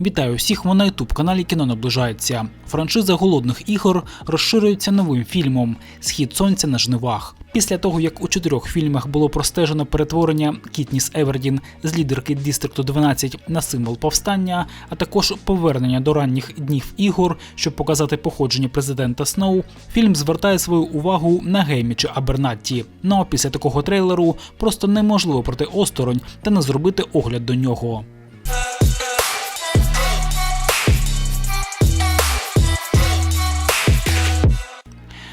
Вітаю всіх ви на ютуб каналі Кіно наближається. Франшиза голодних ігор розширюється новим фільмом Схід сонця на жнивах. Після того, як у чотирьох фільмах було простежено перетворення Кітніс Евердін з лідерки Дістрікту 12 на символ повстання, а також повернення до ранніх днів ігор, щоб показати походження президента Сноу, фільм звертає свою увагу на Гейміча Абернатті. Ну а після такого трейлеру просто неможливо пройти осторонь та не зробити огляд до нього.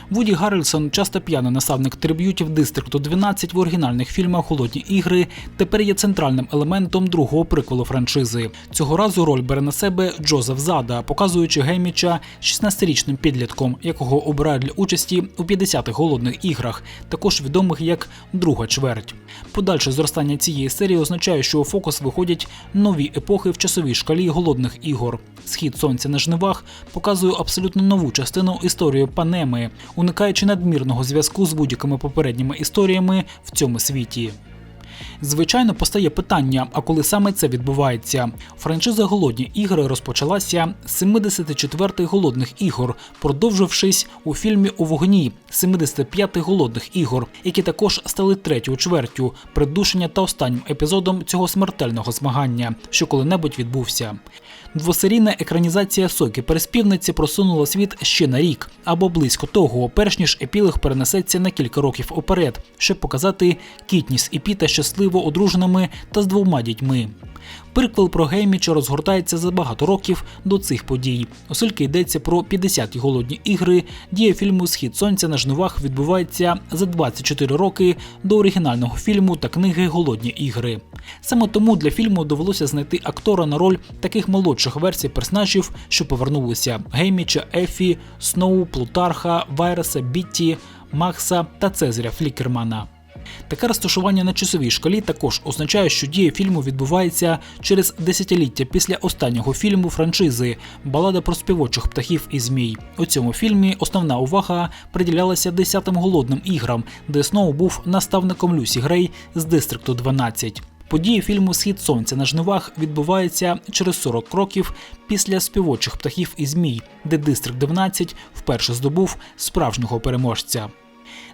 Вуді Гаррельсон, часто п'яний наставник триб'ютів Дистрикту 12 в оригінальних фільмах Холодні ігри, тепер є центральним елементом другого приквелу франшизи. Цього разу роль бере на себе Джозеф Зада, показуючи Гейміча 16-річним підлітком, якого обирають для участі у 50-х голодних іграх, також відомих як друга чверть. Подальше зростання цієї серії означає, що у фокус виходять нові епохи в часовій шкалі голодних ігор. Схід сонця на жнивах показує абсолютно нову частину історії Панеми, уникаючи надмірного зв'язку з будь-якими попередніми історіями в цьому світі. Звичайно, постає питання: а коли саме це відбувається? Франшиза Голодні ігри розпочалася з 74-х голодних ігор, продовжившись у фільмі у вогні 75-х голодних ігор, які також стали третьою чвертю, придушення та останнім епізодом цього смертельного змагання, що коли-небудь відбувся. Двосерійна екранізація соки переспівниці просунула світ ще на рік або близько того, перш ніж епілог перенесеться на кілька років уперед, щоб показати Кітніс і Піта щасливо одруженими та з двома дітьми. Приквел про Гейміча розгортається за багато років до цих подій, оскільки йдеться про 50-ті голодні ігри. Дія фільму Схід сонця на жнивах відбувається за 24 роки до оригінального фільму та книги Голодні ігри. Саме тому для фільму довелося знайти актора на роль таких молодших версій персонажів, що повернулися: Гейміча, Ефі, Сноу, Плутарха, Вайреса, Бітті, Макса та Цезаря Флікермана. Таке розташування на часовій шкалі також означає, що дія фільму відбувається через десятиліття після останнього фільму франшизи Балада про співочих птахів і змій. У цьому фільмі основна увага приділялася десятим голодним іграм, де Сноу був наставником Люсі Грей з Дистрикту 12. Події фільму Схід сонця на жнивах відбуваються через 40 років після співочих птахів і змій, де Дистрикт 12 вперше здобув справжнього переможця.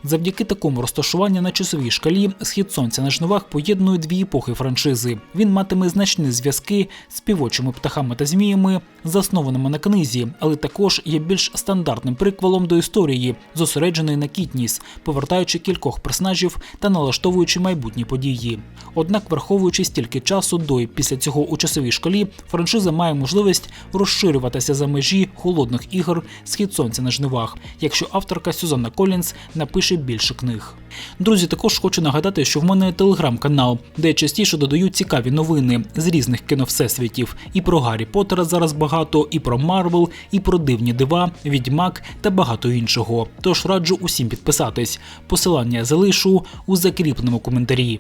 Завдяки такому розташуванню на часовій шкалі схід сонця на жнивах поєднує дві епохи франшизи. Він матиме значні зв'язки з співочими птахами та зміями, заснованими на книзі, але також є більш стандартним приквелом до історії, зосередженої на Кітніс, повертаючи кількох персонажів та налаштовуючи майбутні події. Однак, враховуючи стільки часу до і після цього у часовій шкалі, франшиза має можливість розширюватися за межі холодних ігор Схід сонця на жнивах, якщо авторка Сюзанна Колінс напише більше книг. Друзі, також хочу нагадати, що в мене телеграм-канал, де я частіше додаю цікаві новини з різних кіновсесвітів. І про Гаррі Поттера зараз багато, і про Марвел, і про дивні дива, відьмак та багато іншого. Тож раджу усім підписатись. Посилання залишу у закріпленому коментарі.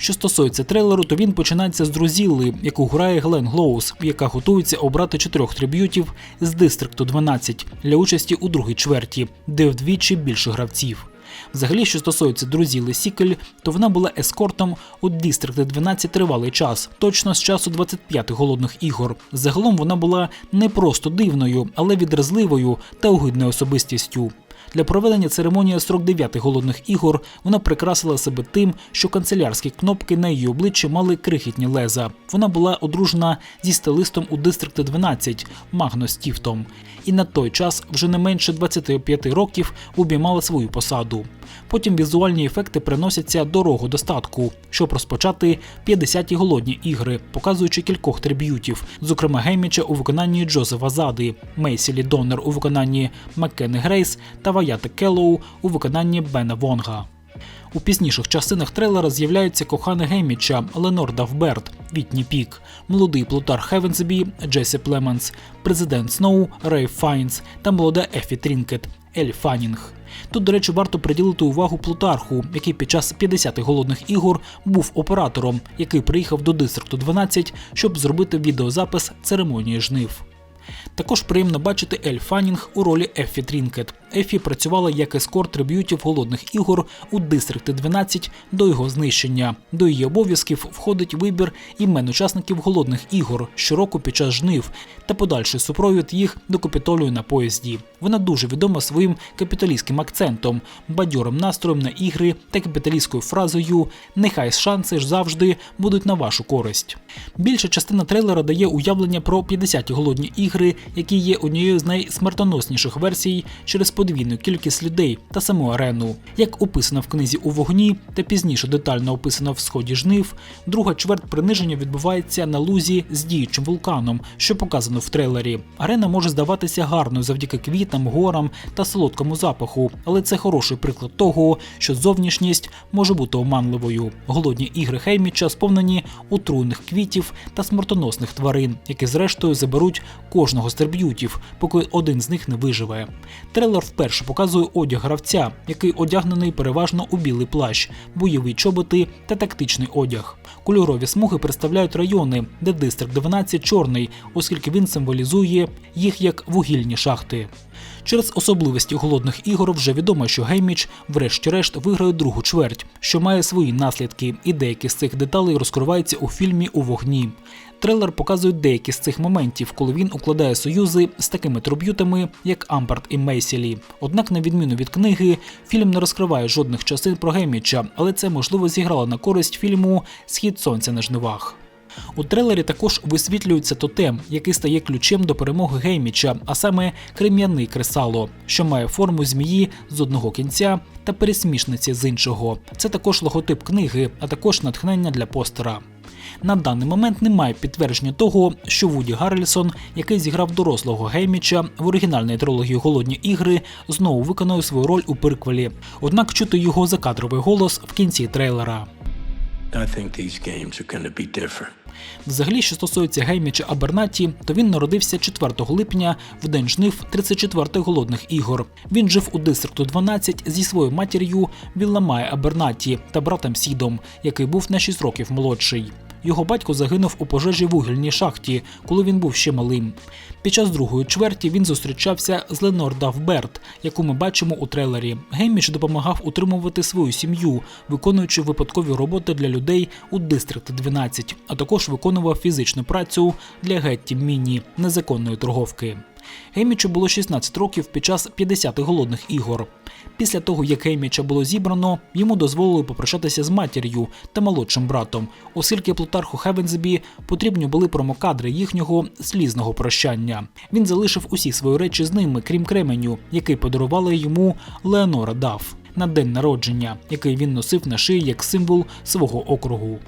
Що стосується трейлеру, то він починається з Друзілли, яку грає Глен Глоус, яка готується обрати чотирьох триб'ютів з Дистрикту 12 для участі у другій чверті, де вдвічі більше гравців. Взагалі, що стосується Друзіли Сікель, то вона була ескортом у Дістрикт 12 тривалий час, точно з часу 25 голодних ігор. Загалом вона була не просто дивною, але відразливою та огидною особистістю. Для проведення церемонії 49-х голодних ігор вона прикрасила себе тим, що канцелярські кнопки на її обличчі мали крихітні леза. Вона була одружена зі стилистом у Дистрикт 12 Магно Стіфтом, і на той час вже не менше 25 років обіймала свою посаду. Потім візуальні ефекти приносяться дорогу достатку, щоб розпочати 50-ті голодні ігри, показуючи кількох триб'ютів, зокрема Гейміча у виконанні Джозефа Зади, Мейсілі Доннер у виконанні Маккени Грейс та Ваяти Келлоу у виконанні Бена Вонга. У пізніших частинах трейлера з'являються кохани Гейміча Ленор Давберт, Вітні Пік, молодий плутар Хевенсбі, Джесі Племенс, президент Сноу, Рей Файнс та молода Ефі Трінкет, Ель Фанінг. Тут, до речі, варто приділити увагу Плутарху, який під час 50-х голодних ігор був оператором, який приїхав до Дистрикту 12, щоб зробити відеозапис церемонії жнив. Також приємно бачити Ель Фанінг у ролі Еффі Трінкет. Ефі працювала як ескорт триб'ютів голодних ігор у Дистрикти 12 до його знищення. До її обов'язків входить вибір імен учасників голодних ігор щороку під час жнив та подальший супровід їх до капітолію на поїзді. Вона дуже відома своїм капіталістським акцентом, бадьорим настроєм на ігри та капіталістською фразою Нехай шанси ж завжди будуть на вашу користь. Більша частина трейлера дає уявлення про 50-ті голодні ігри, які є однією з найсмертоносніших версій через подвійну кількість людей та саму арену. Як описано в книзі у вогні та пізніше детально описано в сході жнив, друга чверть приниження відбувається на лузі з діючим вулканом, що показано в трейлері. Арена може здаватися гарною завдяки квітам, горам та солодкому запаху, але це хороший приклад того, що зовнішність може бути оманливою. Голодні ігри Хейміча сповнені отруйних квітів та смертоносних тварин, які зрештою заберуть кожного з триб'ютів, поки один з них не виживе. Трейлер вперше показує одяг гравця, який одягнений переважно у білий плащ, бойові чоботи та тактичний одяг. Кольорові смуги представляють райони, де дистрикт 12 чорний, оскільки він символізує їх як вугільні шахти. Через особливості голодних ігор вже відомо, що Гейміч, врешті-решт, виграє другу чверть, що має свої наслідки, і деякі з цих деталей розкриваються у фільмі у вогні. Трейлер показує деякі з цих моментів, коли він укладає союзи з такими триб'ютами, як Амберт і Мейсілі. Однак, на відміну від книги, фільм не розкриває жодних частин про Гейміча, але це можливо зіграло на користь фільму Схід сонця на жнивах. У трейлері також висвітлюється тотем, який стає ключем до перемоги Гейміча, а саме крем'яний кресало, що має форму змії з одного кінця та пересмішниці з іншого. Це також логотип книги, а також натхнення для постера. На даний момент немає підтвердження того, що Вуді Гаррельсон, який зіграв дорослого Гейміча в оригінальній трилогії Голодні ігри, знову виконує свою роль у приквелі. Однак чути його закадровий голос в кінці трейлера. I think these games are be different. Взагалі, що стосується Гейміча Абернаті, то він народився 4 липня в день жнив 34-х голодних ігор. Він жив у дистрикту 12 зі своєю матір'ю Вілламає Абернаті та братом Сідом, який був на 6 років молодший. Його батько загинув у пожежі в вугільній шахті, коли він був ще малим. Під час другої чверті він зустрічався з Ленор Давберт, яку ми бачимо у трейлері. Гейміч допомагав утримувати свою сім'ю, виконуючи випадкові роботи для людей у Дистрикт 12, а також виконував фізичну працю для Гетті Міні, незаконної торговки. Геймічу було 16 років під час 50-х голодних ігор. Після того, як Гейміча було зібрано, йому дозволили попрощатися з матір'ю та молодшим братом, оскільки Плутарху Хевенсбі потрібні були промокадри їхнього слізного прощання. Він залишив усі свої речі з ними, крім кременю, який подарувала йому Леонора Даф на день народження, який він носив на шиї як символ свого округу.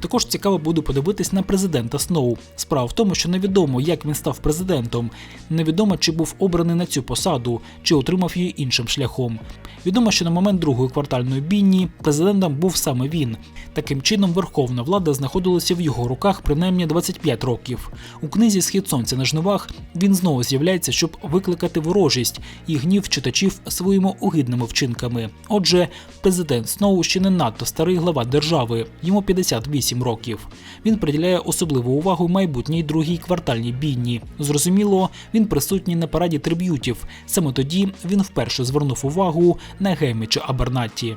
Також цікаво буде подивитись на президента Сноу. Справа в тому, що невідомо, як він став президентом. Невідомо, чи був обраний на цю посаду, чи отримав її іншим шляхом. Відомо, що на момент другої квартальної бійні президентом був саме він. Таким чином, верховна влада знаходилася в його руках принаймні 25 років. У книзі Схід сонця на жнивах він знову з'являється, щоб викликати ворожість і гнів читачів своїми огидними вчинками. Отже, президент Сноу ще не надто старий глава держави, йому 58 років. Він приділяє особливу увагу майбутній другій квартальній бійні. Зрозуміло, він присутній на параді триб'ютів. Саме тоді він вперше звернув увагу на Гейміча Абернатті.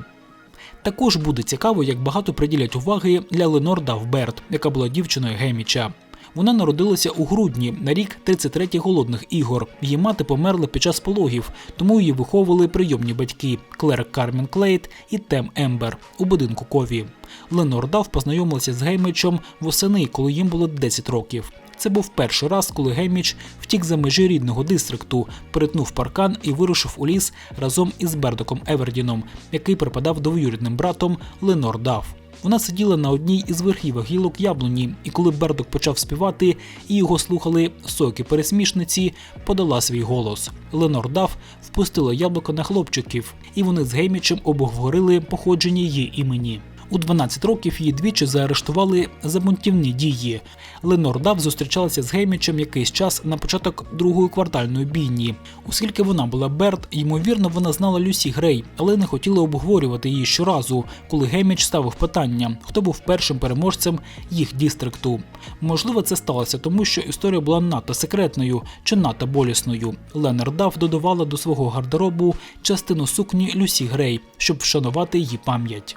Також буде цікаво, як багато приділять уваги для Ленор Давберт, яка була дівчиною Геміча. Вона народилася у грудні на рік 33 голодних ігор. Її мати померла під час пологів, тому її виховували прийомні батьки Клер Кармен Клейт і Тем Ембер у будинку Кові. Ленор Дав познайомилася з Геймічем восени, коли їм було 10 років. Це був перший раз, коли Гейміч втік за межі рідного дистрикту, перетнув паркан і вирушив у ліс разом із Бердоком Евердіном, який припадав двоюрідним братом Ленор Дав. Вона сиділа на одній із верхівок гілок яблуні, і коли Бердок почав співати і його слухали соки пересмішниці, подала свій голос. Ленор Дав впустила яблуко на хлопчиків, і вони з Геймічем обговорили походження її імені. У 12 років її двічі заарештували за бунтівні дії. Ленор Дав зустрічалася з Геймічем якийсь час на початок другої квартальної бійні. Оскільки вона була Берт, ймовірно, вона знала Люсі Грей, але не хотіла обговорювати її щоразу, коли Гейміч ставив питання, хто був першим переможцем їх дістрикту. Можливо, це сталося тому, що історія була надто секретною чи надто болісною. Ленер Дав додавала до свого гардеробу частину сукні Люсі Грей, щоб вшанувати її пам'ять.